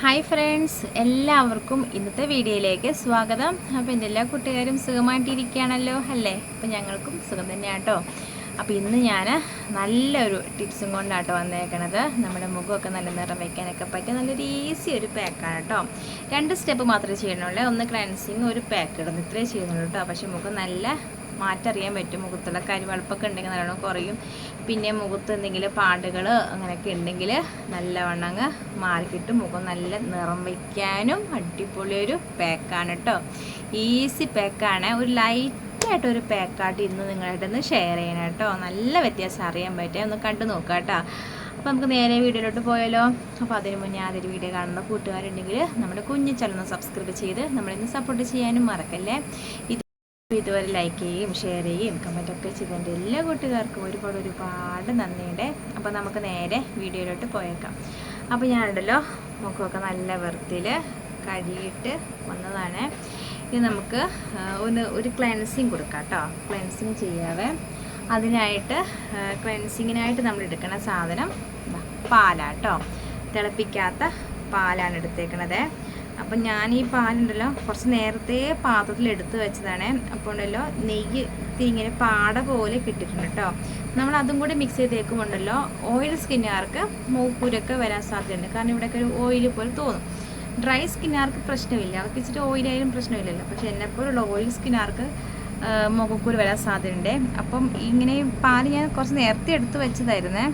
Hi friends എല്ലാവർക്കും ഇന്നത്തെ വീഡിയോയിലേക്ക് സ്വാഗതം. അപ്പോൾ എന്റെ എല്ലാ കുട്ടികാരും സുഖമായിട്ടിരിക്കുകയാണല്ലോ അല്ലേ? അപ്പോൾ ഞങ്ങൾക്കും സുഖം തന്നെയാണ് കേട്ടോ അപ്പോൾ ഇന്ന് ഞാൻ നല്ലൊരു ടിപ്സും കൊണ്ടാണ് കേട്ടോ വന്നേക്കണത്. നമ്മുടെ മുഖമൊക്കെ നല്ല നിറം വയ്ക്കാനൊക്കെ പറ്റിയ നല്ലൊരു ഈസി ഒരു പാക്കാണ് കേട്ടോ രണ്ട് സ്റ്റെപ്പ് മാത്രമേ ചെയ്യണുള്ളൂ ഒന്ന് ക്ലൻസിങ് ഒരു പാക്ക് ഇടുന്നു. ഇത്രയേ ചെയ്യുന്നുള്ളൂ കേട്ടോ പക്ഷേ മുഖം നല്ല മാറ്ററിയാൻ പറ്റും. മുഖത്തുള്ള കരിവളുപ്പൊക്കെ ഉണ്ടെങ്കിൽ നല്ലോണം കുറയും. പിന്നെ മുഖത്ത് എന്തെങ്കിലും പാടുകൾ അങ്ങനെയൊക്കെ ഉണ്ടെങ്കിൽ നല്ലവണ്ണം അങ്ങ് മാറിക്കിട്ടും. മുഖം നല്ല നിറം വയ്ക്കാനും അടിപൊളിയൊരു പാക്കാണ് കേട്ടോ ഈസി പാക്കാണ് ഒരു ലൈറ്റായിട്ട് ഒരു പാക്കായിട്ട് ഇന്ന് നിങ്ങളായിട്ടൊന്ന് ഷെയർ ചെയ്യണം കേട്ടോ നല്ല വ്യത്യാസം അറിയാൻ പറ്റുക ഒന്ന് കണ്ടു നോക്കാം കേട്ടോ അപ്പോൾ നമുക്ക് നേരെ വീഡിയോയിലോട്ട് പോയാലോ? അപ്പോൾ അതിന് മുന്നേ ആദ്യം വീഡിയോ കാണുന്ന കൂട്ടുകാരുണ്ടെങ്കിൽ നമ്മുടെ കുഞ്ഞു ചലനം സബ്സ്ക്രൈബ് ചെയ്ത് നമ്മളിന്ന് സപ്പോർട്ട് ചെയ്യാനും മറക്കല്ലേ? ഇതുവരെ ലൈക്ക് ചെയ്യുകയും ഷെയർ ചെയ്യുകയും കമന്റൊക്കെ ചെയ്തതിന്റെ എല്ലാ കൂട്ടുകാർക്കും ഒരുപാട് ഒരുപാട് നന്ദിയുണ്ട്. അപ്പോൾ നമുക്ക് നേരെ വീഡിയോയിലോട്ട് പോയേക്കാം. അപ്പോൾ ഞാനുണ്ടല്ലോ മുഖമൊക്കെ നല്ല വൃത്തിയിൽ കഴുകിയിട്ട് വന്നതാണ്. ഇനി നമുക്ക് ഒന്ന് ഒരു ക്ലെൻസിങ് കൊടുക്കാം കേട്ടോ. ക്ലെൻസിങ് ചെയ്യാവേ അതിനായിട്ട് ക്ലെൻസിങ്ങിനായിട്ട് നമ്മൾ എടുക്കുന്ന സാധനം പാലാട്ടോ തിളപ്പിക്കാത്ത പാലാണ് എടുത്തേക്കണത്. അപ്പം ഞാൻ ഈ പാലുണ്ടല്ലോ കുറച്ച് നേരത്തെ പാത്രത്തിൽ എടുത്ത് വെച്ചതാണ്. അപ്പോൾ ഉണ്ടല്ലോ നെയ്യ് ഇങ്ങനെ പാട പോലെ കിട്ടിയിട്ടുണ്ട് കേട്ടോ. നമ്മൾ അതും കൂടി മിക്സ് ചെയ്ത് തേക്കുമ്പോണ്ടല്ലോ ഓയിൽ സ്കിന്നുകാർക്ക് മൂക്കൂരൊക്കെ വരാൻ സാധ്യതയുണ്ട്. കാരണം ഇവിടെയൊക്കെ ഒരു ഓയിൽ പോലെ തോന്നും. ഡ്രൈ സ്കിന്നുകാർക്ക് പ്രശ്നമില്ല. അവർക്ക് ഇച്ചിരി ഓയിലായാലും പ്രശ്നമില്ലല്ലോ. പക്ഷെ എന്നെപ്പോലുള്ള ഓയിൽ സ്കിന്നുകാർക്ക് മുഖക്കൂര് വരാൻ സാധ്യതയുണ്ട്. അപ്പം ഇങ്ങനെ പാൽ ഞാൻ കുറച്ച് നേരത്തെ എടുത്ത് വെച്ചതായിരുന്നേ.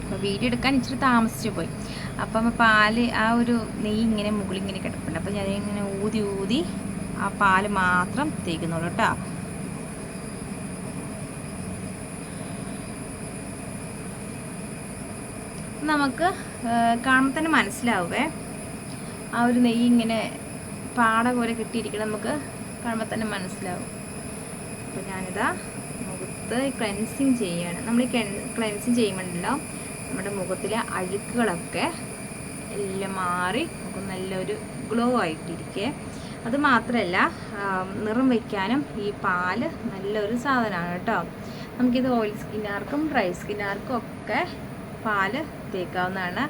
അപ്പോൾ വീഡിയോ എടുക്കാൻ ഇച്ചിരി താമസിച്ചു പോയി. അപ്പം പാൽ ആ ഒരു നെയ്യ് ഇങ്ങനെ മുകളിൽ ഇങ്ങനെ കിടപ്പുണ്ട്. അപ്പം ഞാനിങ്ങനെ ഊതി ഊതി ആ പാൽ മാത്രം തേക്കുന്നുള്ളൂ കേട്ടോ. നമുക്ക് കാണുമ്പോൾ തന്നെ മനസ്സിലാവേ ആ ഒരു നെയ്യ് ഇങ്ങനെ പാട പോലെ കിട്ടിയിരിക്കണം നമുക്ക് കാണുമ്പോൾ തന്നെ മനസ്സിലാവും. അപ്പോൾ ഞാനിതാ മുഖത്ത് ക്ലെൻസിങ് ചെയ്യാണ് നമ്മൾ ഈ ക്ലെൻസിങ് ചെയ്യുമ്പോഴല്ലോ നമ്മുടെ മുഖത്തിലെ അഴുക്കുകളൊക്കെ എല്ലാം മാറി നമുക്ക് നല്ലൊരു ഗ്ലോ ആയിട്ടിരിക്കേ. അത് മാത്രമല്ല നിറം വയ്ക്കാനും ഈ പാൽ നല്ലൊരു സാധനമാണ് കേട്ടോ. നമുക്കിത് ഓയിൽ സ്കിന്നാർക്കും ഡ്രൈ സ്കിന്നാർക്കും ഒക്കെ പാൽ തേക്കാവുന്നതാണ്.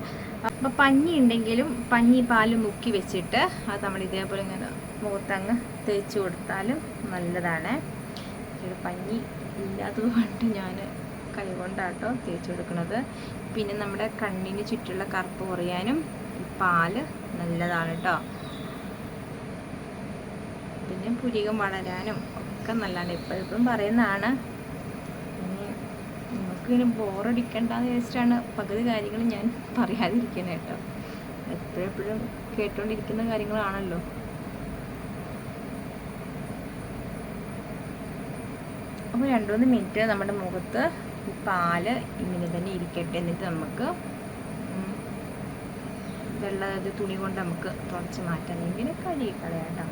അപ്പോൾ പഞ്ഞി ഉണ്ടെങ്കിലും പഞ്ഞി പാൽ മുക്കി വെച്ചിട്ട് അത് നമ്മൾ ഇതേപോലെ ഇങ്ങനെ മുഖത്തങ്ങ് തേച്ച് കൊടുത്താലും നല്ലതാണ്. പഞ്ഞി ഇല്ലാത്തത് കൊണ്ട് ഞാൻ കൈകൊണ്ടാട്ടോ തേച്ച് കൊടുക്കുന്നത് പിന്നെ നമ്മുടെ കണ്ണിന് ചുറ്റുള്ള കറുപ്പ് കുറയാനും പാൽ നല്ലതാണ് കേട്ടോ പിന്നെ പുരികം വളരാനും ഒക്കെ നല്ലതാണ്. എപ്പോഴും പറയുന്നതാണ്. നമുക്കിങ്ങനെ ബോറടിക്കണ്ടെന്ന് വിചാരിച്ചിട്ടാണ് പകുതി കാര്യങ്ങൾ ഞാൻ പറയാതിരിക്കുന്നത് കേട്ടോ എപ്പോഴെപ്പോഴും കേട്ടുകൊണ്ടിരിക്കുന്ന കാര്യങ്ങളാണല്ലോ. അപ്പോൾ രണ്ട് മൂന്ന് മിനിറ്റ് നമ്മുടെ മുഖത്ത് പാൽ ഇങ്ങനെ തന്നെ ഇരിക്കട്ടെ എന്നിട്ട് നമുക്ക് വെള്ളം തുണി കൊണ്ട് നമുക്ക് തുടച്ച് മാറ്റാൻ ഇങ്ങനെ കഴുകി കളയാം കേട്ടോ.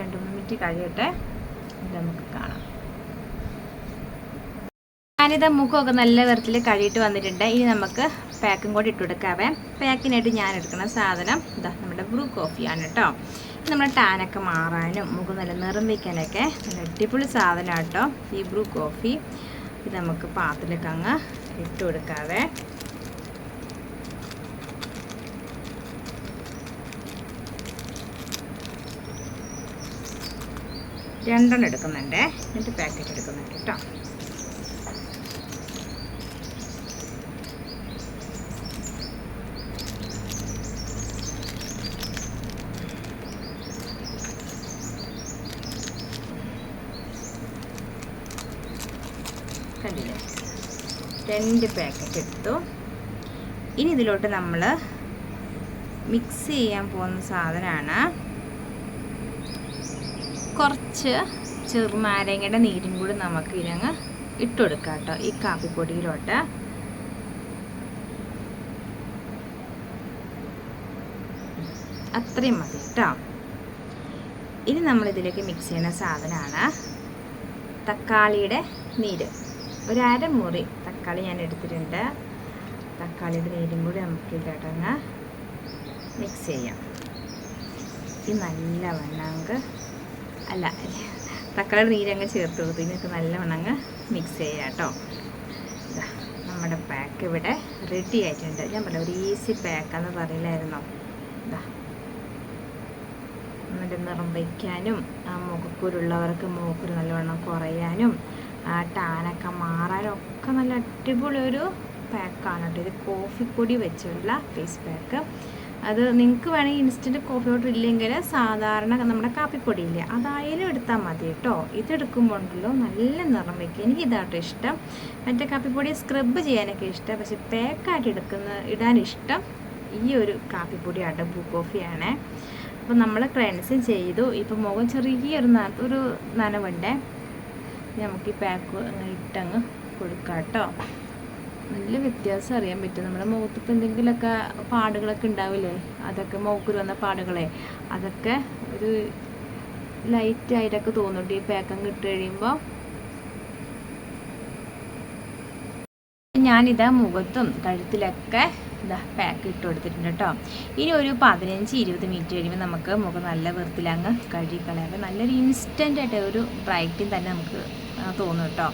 രണ്ട് മൂന്ന് മിനിറ്റ് കഴിയട്ടെ. നമുക്ക് കാണാം. ഞാനിത് മുഖമൊക്കെ നല്ല വിധത്തിൽ കഴുകിയിട്ട് വന്നിട്ടുണ്ട്. ഇനി നമുക്ക് പാക്കും കൂടി ഇട്ട് കൊടുക്കാവേ പാക്കിനായിട്ട് ഞാൻ എടുക്കുന്ന സാധനം ഇതാ നമ്മുടെ ബ്രൂ കോഫിയാണ് കേട്ടോ നമ്മുടെ ടാനൊക്കെ മാറാനും മുഖം നല്ല നിറം വയ്ക്കാനൊക്കെ നല്ല അടിപൊളി സാധനമാണ് കേട്ടോ ഈ ബ്രൂ കോഫി. ഇത് നമുക്ക് പാത്രത്തിലേക്ക് അങ്ങ് ഇട്ട് കൊടുക്കാവേ രണ്ടെണ്ണം എടുക്കുന്നുണ്ട്. എന്നിട്ട് പാക്കറ്റ് എടുക്കുന്നുണ്ട് കേട്ടോ രണ്ട് പാക്കറ്റ് എടുത്തു. ഇനി ഇതിലോട്ട് നമ്മൾ മിക്സ് ചെയ്യാൻ പോകുന്ന സാധനമാണ് കുറച്ച് ചെറുനാരങ്ങയുടെ നീരും കൂടി നമുക്ക് ഇതിനങ്ങ് ഇട്ട് കൊടുക്കാം കേട്ടോ ഈ കാപ്പിപ്പൊടിയിലോട്ട്. അത്രയും മതി കേട്ടോ. ഇനി നമ്മളിതിലേക്ക് മിക്സ് ചെയ്യുന്ന സാധനമാണ് തക്കാളിയുടെ നീര്. ഒരു അരമുറി തക്കാളി ഞാൻ എടുത്തിട്ടുണ്ട്. തക്കാളിയുടെ നീരും കൂടി നമുക്ക് ഇതിലോട്ടങ്ങ് മിക്സ് ചെയ്യാം. ഈ നല്ല വണ്ണങ്ങ് അല്ല തക്കാളി നീരങ്ങ് ചേർത്ത് കൊടുത്തു ഇതൊക്കെ നല്ല വണ്ണങ്ങ് മിക്സ് ചെയ്യാം കേട്ടോ. നമ്മുടെ പാക്ക് ഇവിടെ റെഡി ആയിട്ടുണ്ട്. ഞാൻ പറഞ്ഞ ഒരു ഈസി പാക്കാന്ന് പറയില്ലായിരുന്നോ ഇതാ നമ്മുടെ നിറം വയ്ക്കാനും ആ മുഖക്കുരുള്ളവർക്ക് മുഖക്കൂർ നല്ലവണ്ണം കുറയാനും ആ ടാനൊക്കെ മാറാനൊക്കെ നല്ല അടിപൊളി ഒരു പാക്കാണ് കേട്ടോ. ഇത് കോഫിപ്പൊടി വെച്ചുള്ള ഫേസ് പാക്ക് അത് നിങ്ങൾക്ക് വേണമെങ്കിൽ ഇൻസ്റ്റന്റ് കോഫി പൗഡർ ഇല്ലെങ്കിൽ സാധാരണ നമ്മുടെ കാപ്പിപ്പൊടി ഇല്ലേ അതായാലും എടുത്താൽ മതി കേട്ടോ. ഇതെടുക്കുമ്പോൾ ഉണ്ടല്ലോ നല്ല നിറം വയ്ക്കും എനിക്ക് ഇതാട്ടോ ഇഷ്ടം. മറ്റേ കാപ്പിപ്പൊടി സ്ക്രബ് ചെയ്യാനൊക്കെ ഇഷ്ടം. പക്ഷെ പാക്കായിട്ട് എടുക്കുന്ന ഇടാൻ ഇഷ്ടം ഈ ഒരു കാപ്പിപ്പൊടി അടബു കോഫിയാണേ അപ്പോൾ നമ്മൾ ക്ലെൻസിങ് ചെയ്തു. ഇപ്പോൾ മുഖം ചെറിയൊരു ഒരു നനവുണ്ടേ. നമുക്ക് ഈ പാക്ക് ഇട്ടങ്ങ് കൊടുക്കാം കേട്ടോ നല്ല വ്യത്യാസം അറിയാൻ പറ്റും. നമ്മുടെ മുഖത്ത് ഇപ്പം എന്തെങ്കിലുമൊക്കെ പാടുകളൊക്കെ ഉണ്ടാവില്ലേ? അതൊക്കെ മുഖക്കുരു വന്ന പാടുകളെ. അതൊക്കെ ഒരു ലൈറ്റ് ആയിട്ടൊക്കെ തോന്നുന്നുണ്ട്. ഈ പാക്കം ഇട്ട് കഴിയുമ്പോൾ ഞാനിതാ മുഖത്തും കഴുത്തിലൊക്കെ ഇതാ പാക്ക് ഇട്ട് കൊടുത്തിട്ടുണ്ട് കേട്ടോ ഇനി ഒരു പതിനഞ്ച് ഇരുപത് മിനിറ്റ് കഴിയുമ്പോൾ നമുക്ക് മുഖം നല്ല വൃത്തിലങ്ങ് കഴുകിക്കളയാം. നല്ലൊരു ഇൻസ്റ്റന്റ് ആയിട്ട് ഒരു ബ്രൈറ്റിങ് തന്നെ നമുക്ക് തോന്നും കേട്ടോ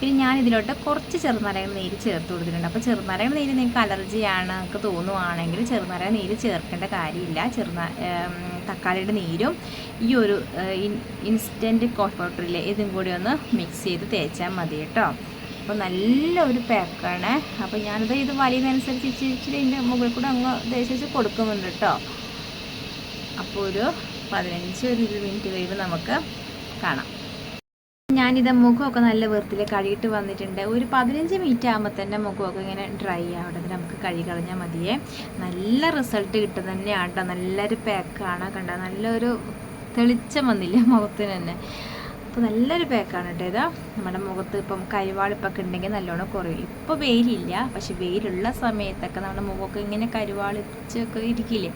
പിന്നെ ഞാൻ ഇതിലോട്ട് കുറച്ച് ചെറുനാരങ്ങ നീര് ചേർത്ത് കൊടുത്തിട്ടുണ്ട്. അപ്പോൾ ചെറുനാരങ്ങ നീര് നിങ്ങൾക്ക് അലർജിയാണ് എന്ന് തോന്നുവാണെങ്കിൽ ചെറുനാരങ്ങ നീര് ചേർക്കേണ്ട കാര്യമില്ല. ചെറുനാ തക്കാളിയുടെ നീരും ഈ ഒരു ഇൻസ്റ്റന്റ് കോഫി പൗഡറിൽ ഇതും കൂടി ഒന്ന് മിക്സ് ചെയ്ത് തേച്ചാൽ മതി കേട്ടോ അപ്പോൾ നല്ല ഒരു പാക്കാണ് അപ്പോൾ ഞാനിത് ഇത് വലിയതനുസരിച്ച് ഇച്ചിരി ഇച്ചിരി ഇതിന്റെ മുകളിൽ കൂടെ അങ്ങ് ദേശിച്ച് കൊടുക്കുന്നുണ്ട് കേട്ടോ. അപ്പോൾ ഒരു പതിനഞ്ച് ഒരു ഇരുപത് മിനിറ്റ് കഴിയുമ്പോൾ നമുക്ക് കാണാം. ഞാനിത് മുഖമൊക്കെ നല്ല വൃത്തിയിൽ കഴുകിയിട്ട് വന്നിട്ടുണ്ട്. ഒരു പതിനഞ്ച് മിനിറ്റ് ആകുമ്പോൾ തന്നെ മുഖമൊക്കെ ഇങ്ങനെ ഡ്രൈ ആവട്ടെ നമുക്ക് കഴുകി കളഞ്ഞാൽ മതിയേ. നല്ല റിസൾട്ട് കിട്ടും തന്നെയാണ് കേട്ടോ. നല്ലൊരു പാക്കാണ് കണ്ട? നല്ലൊരു തെളിച്ചം വന്നില്ല മുഖത്തിന് തന്നെ. അപ്പോൾ നല്ലൊരു പാക്കാണ് കേട്ടോ ഇതാ. നമ്മുടെ മുഖത്ത് ഇപ്പം കരുവാളിപ്പൊക്കെ ഉണ്ടെങ്കിൽ നല്ലോണം കുറയും. ഇപ്പോൾ വെയിലില്ല പക്ഷെ വെയിലുള്ള സമയത്തൊക്കെ നമ്മുടെ മുഖമൊക്കെ ഇങ്ങനെ കരുവാളിച്ചൊക്കെ ഇരിക്കില്ലേ?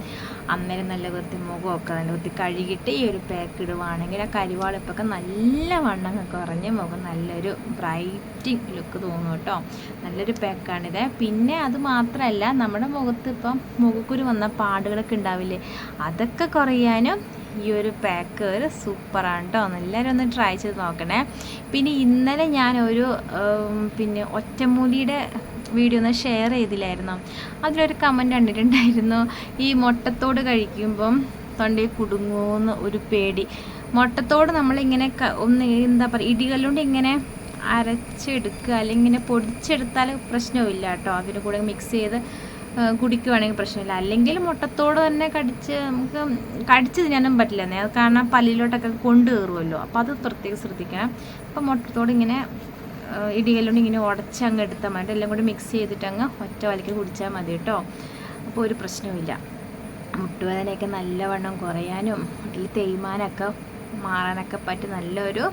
അന്നേരം നല്ല വൃത്തി മുഖമൊക്കെ നല്ല വൃത്തി കഴുകിയിട്ട് ഈ ഒരു പാക്ക് ഇടുവാണെങ്കിൽ ആ കരുവാളിപ്പൊക്കെ നല്ല വണ്ണം കുറഞ്ഞ് മുഖം നല്ലൊരു ബ്രൈറ്റിങ് ലുക്ക് തോന്നും കേട്ടോ നല്ലൊരു പാക്കാണിത് പിന്നെ അത് മാത്രമല്ല നമ്മുടെ മുഖത്ത് ഇപ്പം മുഖക്കുരു വന്ന പാടുകളൊക്കെ ഉണ്ടാവില്ലേ? അതൊക്കെ കുറയാനും ഈ ഒരു പാക്ക് ഒരു സൂപ്പറാണ് കേട്ടോ എല്ലാവരും ഒന്ന് ട്രൈ ചെയ്ത് നോക്കണേ. പിന്നെ ഇന്നലെ ഞാൻ ഒരു പിന്നെ ഒറ്റമൂലിയുടെ വീഡിയോ ഒന്ന് ഷെയർ ചെയ്തില്ലായിരുന്നു. അതിലൊരു കമന്റ് കണ്ടിട്ടുണ്ടായിരുന്നു. ഈ മുട്ടത്തോട് കഴിക്കുമ്പം തൊണ്ടയിൽ കുടുങ്ങുമെന്ന് ഒരു പേടി. മുട്ടത്തോട് നമ്മളിങ്ങനെ ഒന്ന് എന്താ പറയുക ഇടികല്ലുകൊണ്ട് ഇങ്ങനെ അരച്ചെടുക്കുക അല്ലെങ്കിൽ ഇങ്ങനെ പൊടിച്ചെടുത്താൽ പ്രശ്നമില്ല കേട്ടോ അതിന് കൂടെ മിക്സ് ചെയ്ത് കുടിക്കുവാണെങ്കിൽ പ്രശ്നമില്ല. അല്ലെങ്കിൽ മുട്ടത്തോട് തന്നെ കടിച്ച് നമുക്ക് കടിച്ച് തിന്നാനും പറ്റില്ല അത് കാരണം പല്ലിലോട്ടൊക്കെ കൊണ്ട് കയറുമല്ലോ. അപ്പോൾ അത് പ്രത്യേകം ശ്രദ്ധിക്കണം. അപ്പോൾ മുട്ടത്തോട് ഇങ്ങനെ ഇടികല്ലുകൊണ്ട് ഇങ്ങനെ ഉടച്ച് അങ്ങ് എടുത്താൽ മതി. എല്ലാം കൂടി മിക്സ് ചെയ്തിട്ട് അങ്ങ് ഒറ്റ വലിക്ക് കുടിച്ചാൽ മതി കേട്ടോ അപ്പോൾ ഒരു പ്രശ്നവുമില്ല. മുട്ടുവേദനയൊക്കെ നല്ലവണ്ണം കുറയാനും മുട്ടിൽ തേയ്മാനൊക്കെ മാറാനൊക്കെ പറ്റി നല്ലൊരു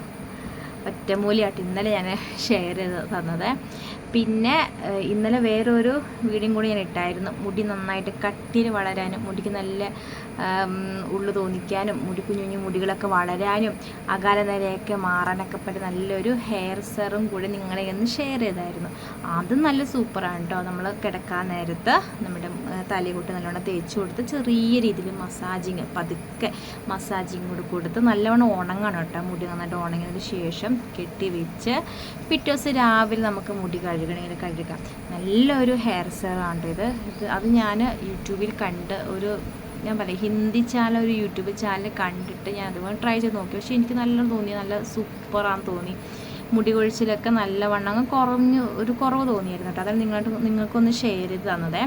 ഒറ്റമൂലിയായിട്ട് ഇന്നലെ ഞാൻ ഷെയർ ചെയ്ത് തന്നത്. പിന്നെ ഇന്നലെ വേറൊരു വീഡിയോയും കൂടി ഞാൻ ഇട്ടായിരുന്നു. മുടി നന്നായിട്ട് കട്ടിയിൽ വളരാനും മുടിക്ക് നല്ല ഉള്ളു തോന്നിക്കാനും മുടി കുഞ്ഞു കുഞ്ഞു മുടികളൊക്കെ വളരാനും അകാല നിലയൊക്കെ മാറാനൊക്കെ പറ്റി നല്ലൊരു ഹെയർ സെറും കൂടി നിങ്ങളെ ഒന്ന് ഷെയർ ചെയ്തായിരുന്നു. അതും നല്ല സൂപ്പറാണ് കേട്ടോ നമ്മൾ കിടക്കാൻ നേരത്ത് നമ്മുടെ തലയിലോട്ട് നല്ലോണം തേച്ച് കൊടുത്ത് ചെറിയ രീതിയിൽ മസാജിങ് പതുക്കെ മസാജിങ് കൂടി കൊടുത്ത് നല്ലവണ്ണം ഉണങ്ങണം കേട്ടോ മുടി നന്നായിട്ട് ഉണങ്ങിയതിന് ശേഷം കെട്ടി വെച്ച് പിറ്റേ ദിവസം രാവിലെ നമുക്ക് മുടി കഴുകണമെങ്കിൽ കഴുകാം. നല്ലൊരു ഹെയർ സെറാണ് ഇത്. ഇത് അത് ഞാൻ യൂട്യൂബിൽ കണ്ട് ഒരു ഞാൻ പറയാം ഹിന്ദി ചാനൽ ഒരു യൂട്യൂബ് ചാനൽ കണ്ടിട്ട് ഞാൻ അതുപോലെ ട്രൈ ചെയ്ത് നോക്കി. പക്ഷേ എനിക്ക് നല്ല തോന്നി നല്ല സൂപ്പറാണെന്ന് തോന്നി. മുടി കൊഴിച്ചിലൊക്കെ നല്ലവണ്ണം കുറഞ്ഞു ഒരു കുറവ് തോന്നിയായിരുന്നു കേട്ടോ. അതാണ് നിങ്ങളോട് നിങ്ങൾക്കൊന്ന് ഷെയർ ചെയ്ത് തന്നത്.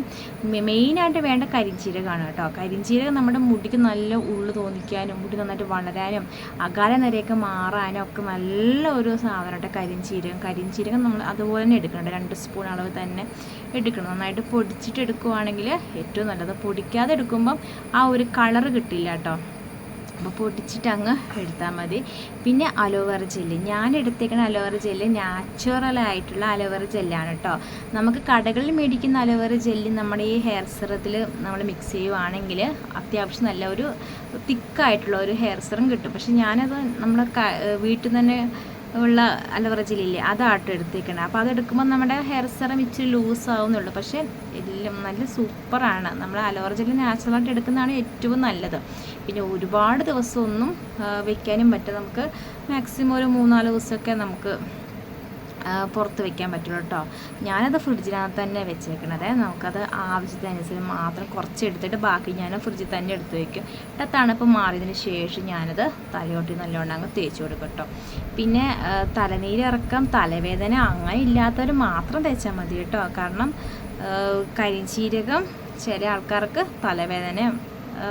മെയിനായിട്ട് വേണ്ട കരിഞ്ചീരകമാണ് കേട്ടോ. കരിഞ്ചീരകം നമ്മുടെ മുടിക്ക് നല്ല ഉള്ളു തോന്നിക്കാനും മുടി നന്നായിട്ട് വളരാനും അകാല നിരയൊക്കെ മാറാനും ഒക്കെ നല്ല ഒരു സാധനം കേട്ടോ കരിഞ്ചീരകം. കരിഞ്ചീരകം നമ്മൾ അതുപോലെ തന്നെ എടുക്കണം രണ്ട് സ്പൂൺ അളവ് തന്നെ എടുക്കണം. നന്നായിട്ട് പൊടിച്ചിട്ട് എടുക്കുവാണെങ്കിൽ ഏറ്റവും നല്ലത് പൊടിക്കാതെ എടുക്കുമ്പം ആ ഒരു കളറ് കിട്ടില്ല കേട്ടോ. അപ്പോൾ പൊടിച്ചിട്ട് അങ്ങ് എടുത്താൽ മതി. പിന്നെ അലോവേറ ജെല്ല് ഞാൻ എടുത്തേക്കുന്ന അലോവേറ ജെല്ല് നാച്ചുറൽ ആയിട്ടുള്ള അലോവേറ ജെല്ലാണ് കേട്ടോ നമുക്ക് കടകളിൽ മേടിക്കുന്ന അലോവേറ ജെല്ല് നമ്മുടെ ഈ ഹെയർ സിറത്തിൽ നമ്മൾ മിക്സ് ചെയ്യുവാണെങ്കിൽ അത്യാവശ്യം നല്ല ഒരു തിക്കായിട്ടുള്ള ഒരു ഹെയർ സിറം കിട്ടും. പക്ഷെ ഞാനത് നമ്മുടെ വീട്ടിൽ തന്നെ ഉള്ള അലോവേറ ജെല്ലില്ലേ അതാട്ടോ എടുത്തേക്കണേ. അപ്പോൾ അതെടുക്കുമ്പോൾ നമ്മുടെ ഹെയർ സെറം ഇച്ചിരി ലൂസ് ആവുന്നുള്ളൂ. പക്ഷേ എല്ലാം നല്ല സൂപ്പറാണ് നമ്മൾ അലോവേറ ജെല്ല് നാച്ചുറലായിട്ട് എടുക്കുന്നതാണ് ഏറ്റവും നല്ലത്. പിന്നെ ഒരുപാട് ദിവസമൊന്നും വെക്കാനും പറ്റും നമുക്ക് മാക്സിമം ഒരു മൂന്നാൽ ദിവസമൊക്കെ നമുക്ക് പുറത്ത് വെക്കാൻ പറ്റുള്ളൂ കേട്ടോ ഞാനത് ഫ്രിഡ്ജിനകത്ത് തന്നെ വെച്ചേക്കണത്. നമുക്കത് ആവശ്യത്തിനനുസരിച്ച് മാത്രം കുറച്ച് എടുത്തിട്ട് ബാക്കി ഞാൻ ഫ്രിഡ്ജിൽ തന്നെ എടുത്ത് വെക്കും. എന്നിട്ട് തണുപ്പ് മാറിയതിന് ശേഷം ഞാനത് തലയോട്ടി നല്ലോണം അങ്ങ് തേച്ച് കൊടുക്കും കേട്ടോ പിന്നെ തലനീരിറക്കം തലവേദന അങ്ങനെ ഇല്ലാത്തവർ മാത്രം തേച്ചാൽ മതി കേട്ടോ കാരണം കരിഞ്ചീരകം ചില ആൾക്കാർക്ക് തലവേദനയും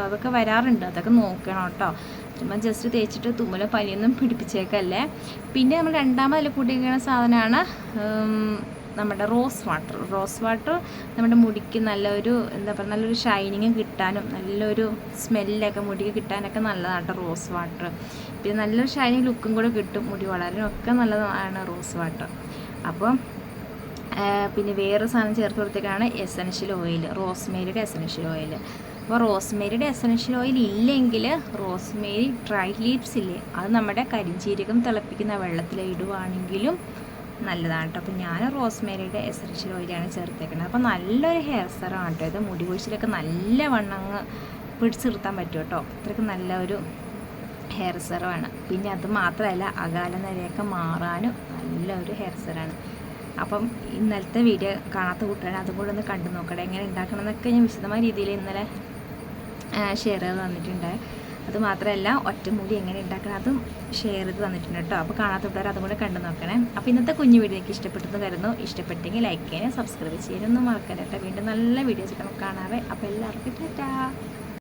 അതൊക്കെ വരാറുണ്ട്. അതൊക്കെ നോക്കണം കേട്ടോ ചുമ്മാ ജസ്റ്റ് തേച്ചിട്ട് തുമ്മലോ പനിയൊന്നും പിടിപ്പിച്ചേക്കല്ലേ. പിന്നെ നമ്മൾ രണ്ടാമതിൽ കൂട്ടിയിരിക്കുന്ന സാധനമാണ് നമ്മുടെ റോസ് വാട്ടർ റോസ് വാട്ടർ നമ്മുടെ മുടിക്ക് നല്ലൊരു എന്താ പറയുക നല്ലൊരു ഷൈനിങ് കിട്ടാനും നല്ലൊരു സ്മെല്ലൊക്കെ മുടിക്ക് കിട്ടാനൊക്കെ നല്ലതാണ് റോസ് വാട്ടർ പിന്നെ നല്ലൊരു ഷൈനിങ് ലുക്കും കൂടെ കിട്ടും മുടി വളരാനും ഒക്കെ നല്ലതാണ് റോസ് വാട്ടർ അപ്പം പിന്നെ വേറെ സാധനം ചേർത്ത് കൊടുത്തേക്കാണ് എസൻഷ്യൽ ഓയിൽ റോസ്മേരിയുടെ എസൻഷ്യൽ ഓയിൽ അപ്പോൾ റോസ്മേരിയുടെ എസൻഷ്യൽ ഓയിൽ ഇല്ലെങ്കിൽ റോസ്മേരി ഡ്രൈ ലീവ്സ് ഇല്ലേ? അത് നമ്മുടെ കരിഞ്ചീരകം തിളപ്പിക്കുന്ന വെള്ളത്തിൽ ഇടുവാണെങ്കിലും നല്ലതാണ് കേട്ടോ അപ്പോൾ ഞാൻ റോസ്മേരിയുടെ എസൻഷ്യൽ ഓയിലാണ് ചേർത്തേക്കുന്നത് അപ്പോൾ നല്ലൊരു ഹെയർ സെറാണ് കേട്ടോ ഇത്. മുടി കൊഴിച്ചിലൊക്കെ നല്ല വണ്ണങ്ങ് പിടിച്ചു നിർത്താൻ പറ്റും കേട്ടോ അത്രയ്ക്ക് നല്ല ഒരു ഹെയർ സെറാണ് പിന്നെ അത് മാത്രമല്ല അകാല നിരയൊക്കെ മാറാനും നല്ലൊരു ഹെയർ സെറാണ് അപ്പം ഇന്നലത്തെ വീഡിയോ കാണാത്ത കൂട്ടുകാരെ അതും കൂടെ ഒന്ന് കണ്ടു നോക്കട്ടെ എങ്ങനെ ഉണ്ടാക്കണം എന്നൊക്കെ ഞാൻ വിശദമായ രീതിയിൽ ഇന്നലെ ഷെയർ ചെയ്ത് തന്നിട്ടുണ്ട്. അത് മാത്രമല്ല ഒറ്റമൂലി എങ്ങനെ ഉണ്ടാക്കണം അതും ഷെയർ ചെയ്ത് തന്നിട്ടുണ്ട് കേട്ടോ. അപ്പോൾ കാണാത്ത പിള്ളേർ അതും കൂടെ കണ്ടു നോക്കണേ. അപ്പോൾ ഇന്നത്തെ കുഞ്ഞു വീഡിയോ എനിക്ക് ഇഷ്ടപ്പെട്ടെന്ന് കരുതുന്നു. ഇഷ്ടപ്പെട്ടെങ്കിൽ ലൈക്ക് ചെയ്യാനും സബ്സ്ക്രൈബ് ചെയ്യാനൊന്നും മറക്കരുത് കേട്ടോ. വീണ്ടും നല്ല വീഡിയോസ് നമുക്ക് കാണാവേ. അപ്പോൾ എല്ലാവർക്കും ടാറ്റാ.